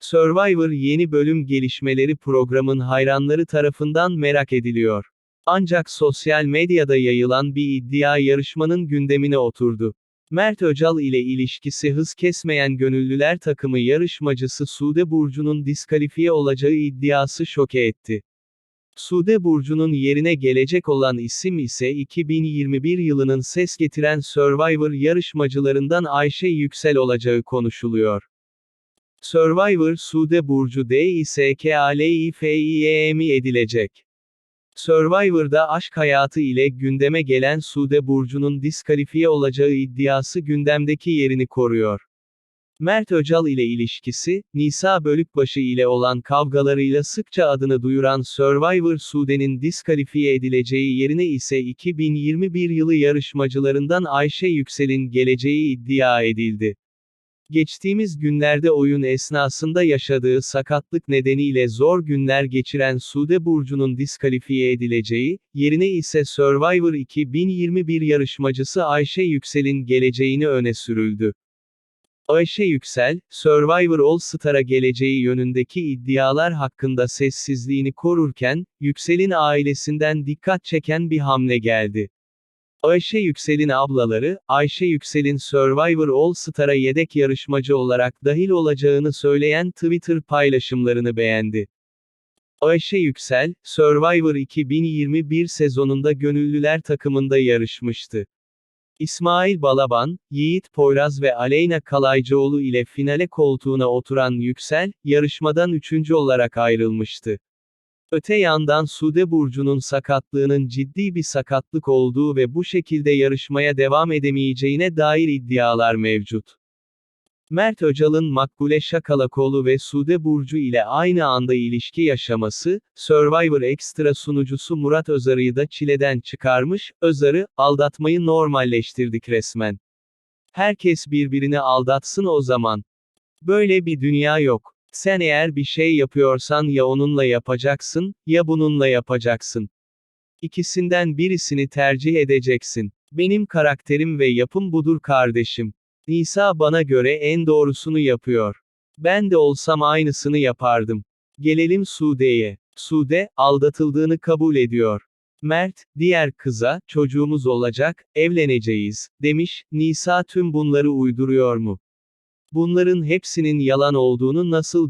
Survivor yeni bölüm gelişmeleri programın hayranları tarafından merak ediliyor. Ancak sosyal medyada yayılan bir iddia yarışmanın gündemine oturdu. Mert Öcal ile ilişkisi hız kesmeyen gönüllüler takımı yarışmacısı Sude Burcu'nun diskalifiye olacağı iddiası şoke etti. Sude Burcu'nun yerine gelecek olan isim ise 2021 yılının ses getiren Survivor yarışmacılarından Ayşe Yüksel olacağı konuşuluyor. Survivor Sude Burcu D-I-S-K-A-L-I-F-I-E-M edilecek. Survivor'da aşk hayatı ile gündeme gelen Sude Burcu'nun diskalifiye olacağı iddiası gündemdeki yerini koruyor. Mert Öcal ile ilişkisi, Nisa Bölükbaşı ile olan kavgalarıyla sıkça adını duyuran Survivor Sude'nin diskalifiye edileceği yerine ise 2021 yılı yarışmacılarından Ayşe Yüksel'in geleceği iddia edildi. Geçtiğimiz günlerde oyun esnasında yaşadığı sakatlık nedeniyle zor günler geçiren Sude Burcu'nun diskalifiye edileceği, yerine ise Survivor 2021 yarışmacısı Ayşe Yüksel'in geleceğini öne sürüldü. Ayşe Yüksel, Survivor All Star'a geleceği yönündeki iddialar hakkında sessizliğini korurken, Yüksel'in ailesinden dikkat çeken bir hamle geldi. Ayşe Yüksel'in ablaları, Ayşe Yüksel'in Survivor All Star'a yedek yarışmacı olarak dahil olacağını söyleyen Twitter paylaşımlarını beğendi. Ayşe Yüksel, Survivor 2021 sezonunda gönüllüler takımında yarışmıştı. İsmail Balaban, Yiğit Poyraz ve Aleyna Kalaycıoğlu ile finale koltuğuna oturan Yüksel, yarışmadan üçüncü olarak ayrılmıştı. Öte yandan Sude Burcu'nun sakatlığının ciddi bir sakatlık olduğu ve bu şekilde yarışmaya devam edemeyeceğine dair iddialar mevcut. Mert Öcal'ın Makbule Şakalakoğlu ve Sude Burcu ile aynı anda ilişki yaşaması, Survivor Extra sunucusu Murat Özarı'yı da çileden çıkarmış, Özarı, aldatmayı normalleştirdik resmen. Herkes birbirini aldatsın o zaman. Böyle bir dünya yok. Sen eğer bir şey yapıyorsan ya onunla yapacaksın, ya bununla yapacaksın. İkisinden birisini tercih edeceksin. Benim karakterim ve yapım budur kardeşim. Nisa bana göre en doğrusunu yapıyor. Ben de olsam aynısını yapardım. Gelelim Sude'ye. Sude, aldatıldığını kabul ediyor. Mert, diğer kıza, çocuğumuz olacak, evleneceğiz, demiş, Nisa tüm bunları uyduruyor mu? Bunların hepsinin yalan olduğunu nasıl